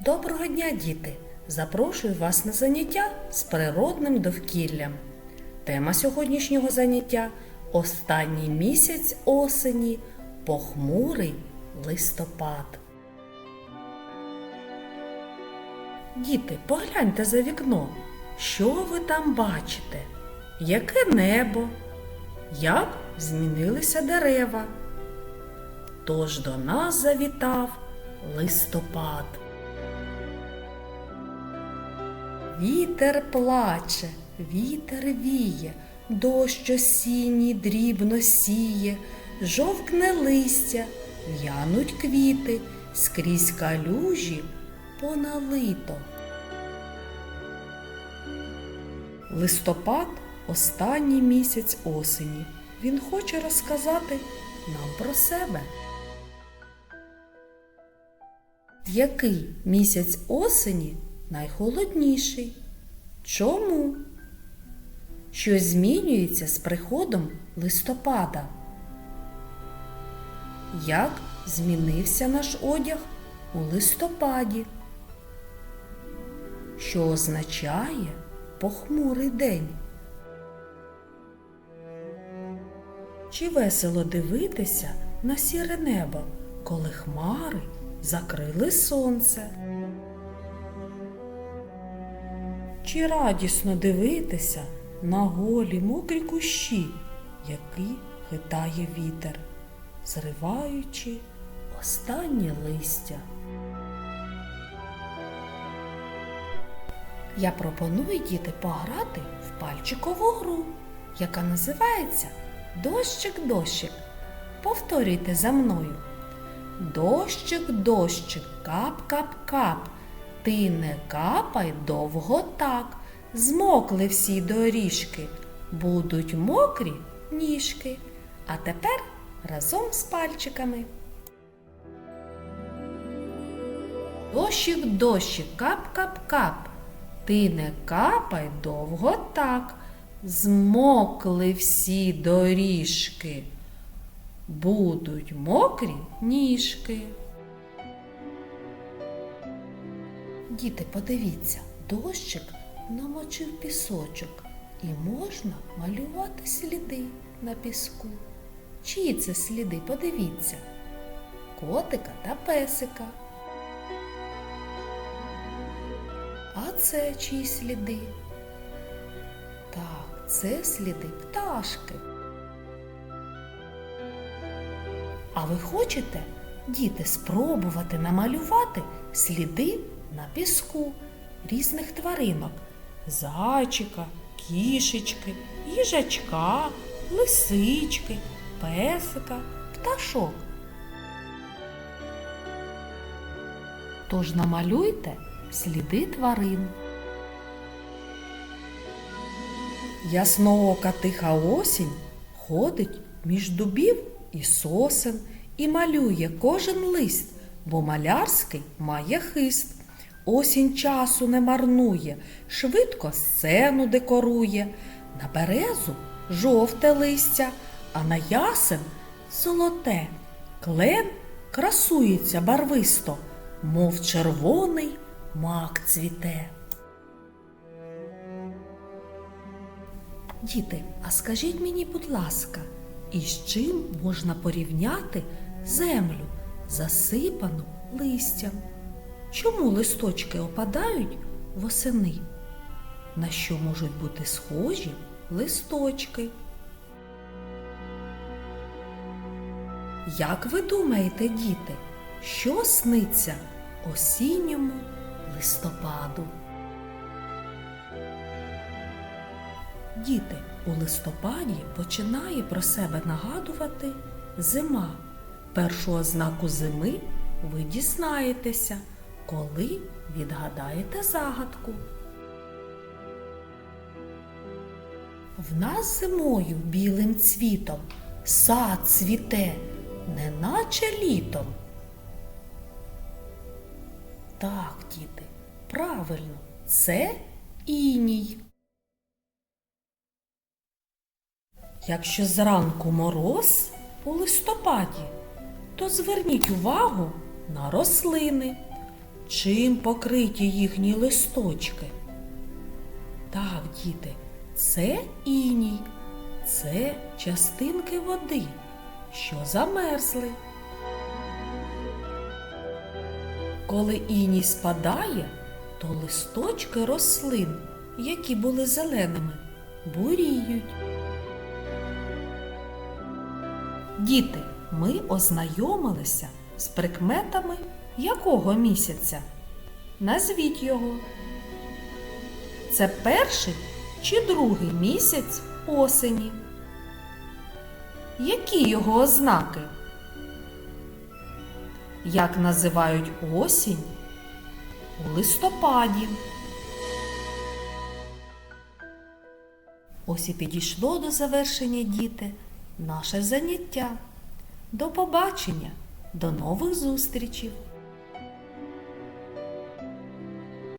Доброго дня, діти! Запрошую вас на заняття з природним довкіллям. Тема сьогоднішнього заняття останній місяць осені, похмурий листопад. Діти, погляньте за вікно. Що ви там бачите? Яке небо? Як змінилися дерева? Тож до нас завітав листопад. Вітер плаче, вітер віє, дощ осінній дрібно сіє, жовкне листя, в'януть квіти, скрізь калюжі поналито. Листопад останній місяць осені. Він хоче розказати нам про себе. Який місяць осені найхолодніший? Чому? Що змінюється з приходом листопада? Як змінився наш одяг у листопаді? Що означає похмурий день? Чи весело дивитися на сіре небо, коли хмари закрили сонце? Чи радісно дивитися на голі мокрі кущі, які хитає вітер, зриваючи останнє листя? Я пропоную діти пограти в пальчикову гру, яка називається Дощик, дощик. Повторюйте за мною. Дощик, дощик, кап, кап, кап. Ти не капай довго так. Змокли всі доріжки, будуть мокрі ніжки. А тепер разом з пальчиками. Дощик, дощик, кап, кап, кап. Ти не капай довго так. Змокли всі доріжки. Будуть мокрі ніжки. Діти, подивіться, дощик намочив пісочок і можна малювати сліди на піску. Чиї це сліди? Подивіться. Котика та песика. А це чиї сліди? Так, це сліди пташки. А ви хочете, діти, спробувати намалювати сліди на піску різних тваринок зайчика, кішечки, їжачка, лисички, песика, пташок. Тож намалюйте сліди тварин. Ясноока тиха осінь ходить між дубів і сосен і малює кожен лист, бо малярський має хист. Осінь часу не марнує, швидко сцену декорує. На березу жовте листя, а на ясен золоте. Клен красується барвисто, мов червоний мак цвіте. Діти, а скажіть мені, будь ласка, із чим можна порівняти землю, засипану листям? Чому листочки опадають восени? На що можуть бути схожі листочки? Як ви думаєте, діти, що сниться осінньому листопаду? Діти, у листопаді починає про себе нагадувати зима. Першу ознаку зими ви дізнаєтеся, коли відгадаєте загадку. В нас зимою білим цвітом сад цвіте, неначе літом. Так, діти, правильно, це іній. Якщо зранку мороз у листопаді, то зверніть увагу на рослини. Чим покриті їхні листочки? Так, діти, це іній, це частинки води, що замерзли. Коли іній спадає, то листочки рослин, які були зеленими, буріють. Діти, ми ознайомилися з прикметами якого місяця? Назвіть його. Це перший чи другий місяць осені? Які його ознаки? Як називають осінь у листопаді? Ось і підійшло до завершення діти наше заняття. До побачення, до нових зустрічей!